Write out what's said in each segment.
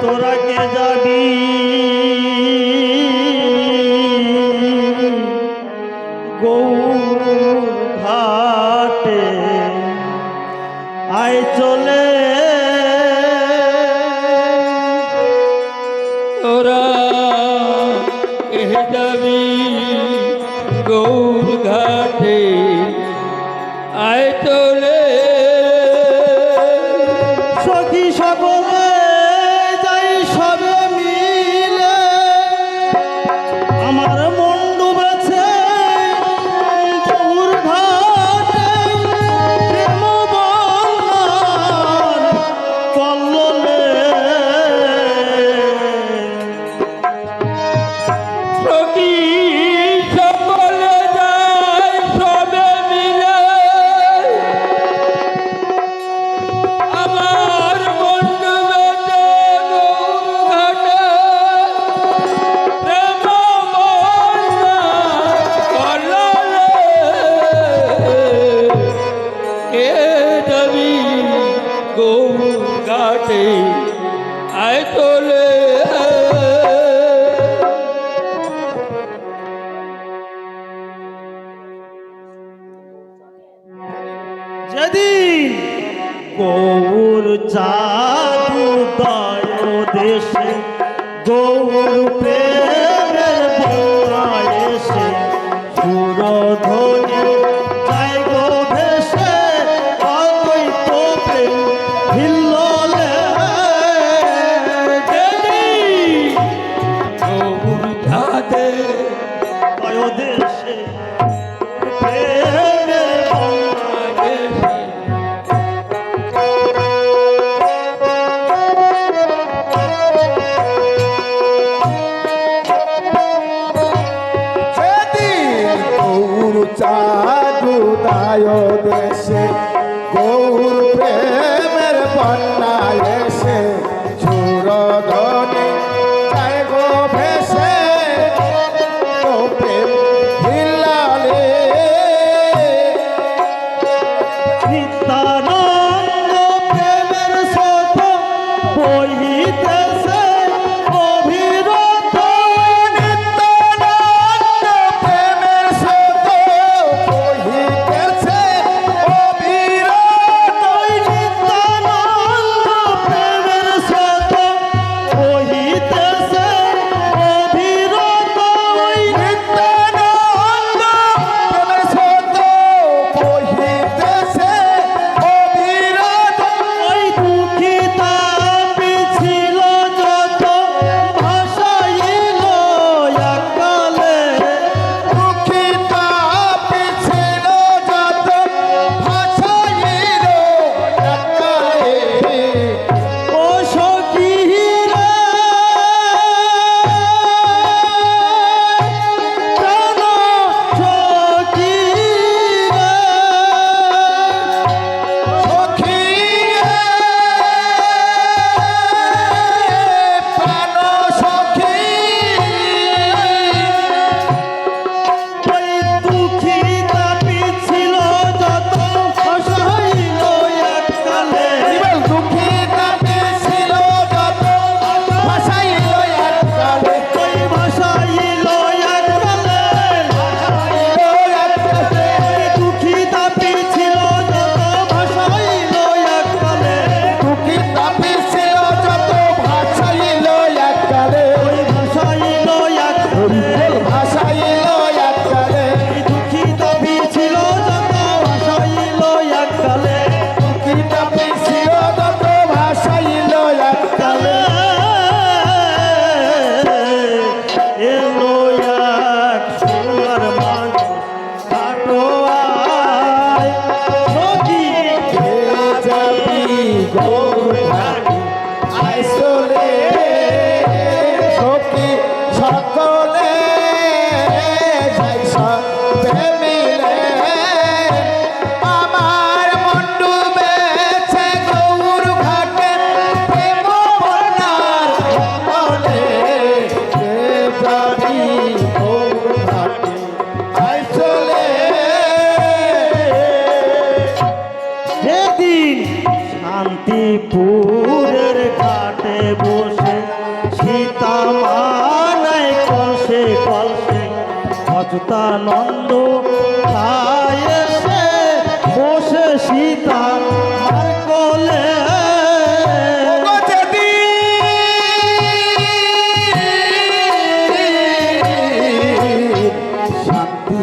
তোরা কে যাবি পুরোধর তায় দেশে গৌর প্রেমের বন্যা এসে সুরদ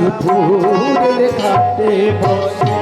শান্তিপুরের ঘাটে বসে।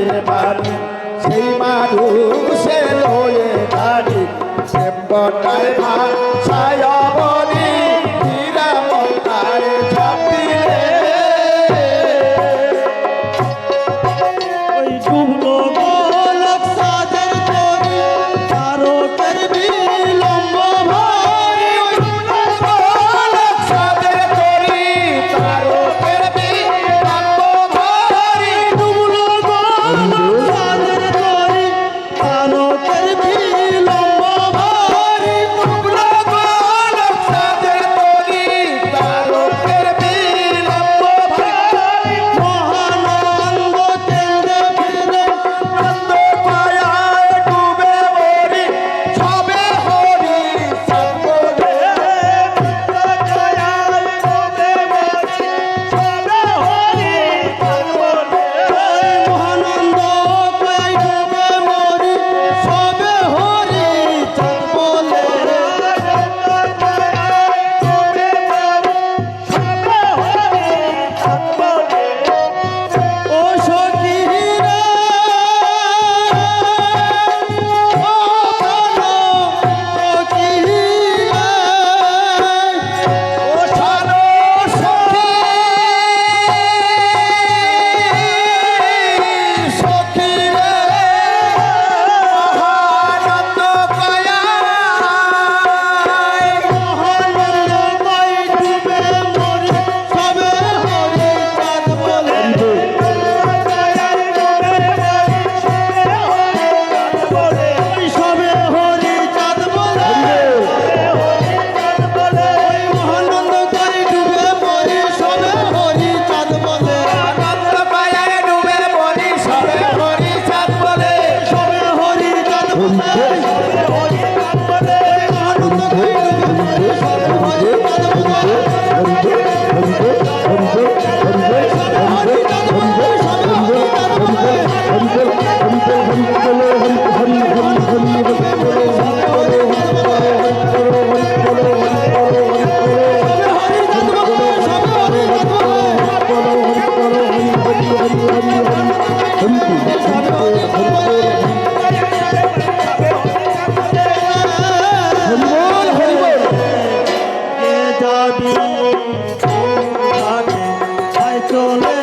চাঁদের বাড়ি সেই মানুষে লয়ে দাঁড়ি প্রেম বটায় মা চলে